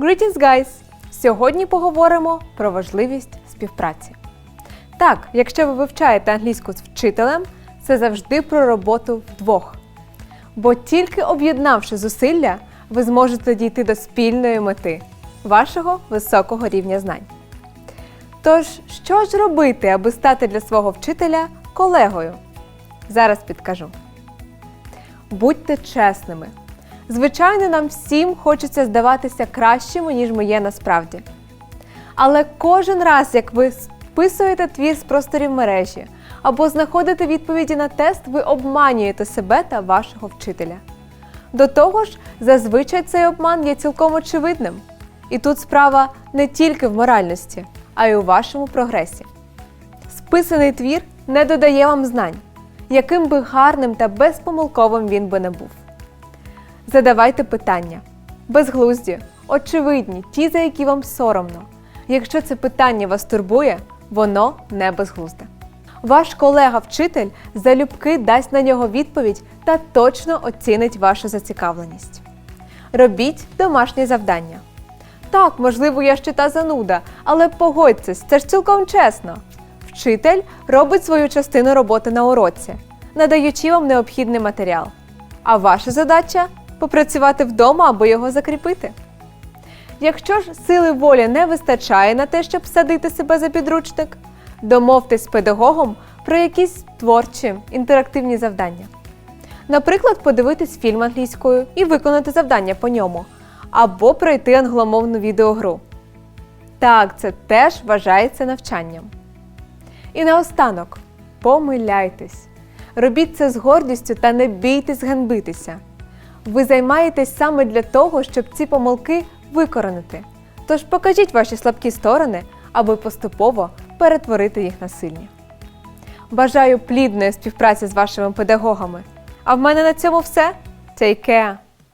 Greetings, guys! Сьогодні поговоримо про важливість співпраці. Так, якщо ви вивчаєте англійську з вчителем, це завжди про роботу вдвох. Бо тільки об'єднавши зусилля, ви зможете дійти до спільної мети вашого високого рівня знань. Тож, що ж робити, аби стати для свого вчителя колегою? Зараз підкажу. Будьте чесними. Звичайно, нам всім хочеться здаватися кращими, ніж ми є насправді. Але кожен раз, як ви списуєте твір з просторів мережі або знаходите відповіді на тест, ви обманюєте себе та вашого вчителя. До того ж, зазвичай цей обман є цілком очевидним. І тут справа не тільки в моральності, а й у вашому прогресі. Списаний твір не додає вам знань, яким би гарним та безпомилковим він би не був. Задавайте питання. Безглузді, очевидні, ті, за які вам соромно. Якщо це питання вас турбує, воно не безглузде. Ваш колега-вчитель залюбки дасть на нього відповідь та точно оцінить вашу зацікавленість. Робіть домашнє завдання. Так, можливо, я ще та зануда, але погодьтесь, це ж цілком чесно. Вчитель робить свою частину роботи на уроці, надаючи вам необхідний матеріал. А ваша задача попрацювати вдома або його закріпити. Якщо ж сили волі не вистачає на те, щоб садити себе за підручник, домовтесь з педагогом про якісь творчі інтерактивні завдання. Наприклад, подивитись фільм англійською і виконати завдання по ньому, або пройти англомовну відеогру. Так, це теж вважається навчанням. І наостанок помиляйтесь. Робіть це з гордістю та не бійтесь ганьбитися. Ви займаєтесь саме для того, щоб ці помилки викоренити. Тож покажіть ваші слабкі сторони, аби поступово перетворити їх на сильні. Бажаю плідної співпраці з вашими педагогами. А в мене на цьому все. Take care!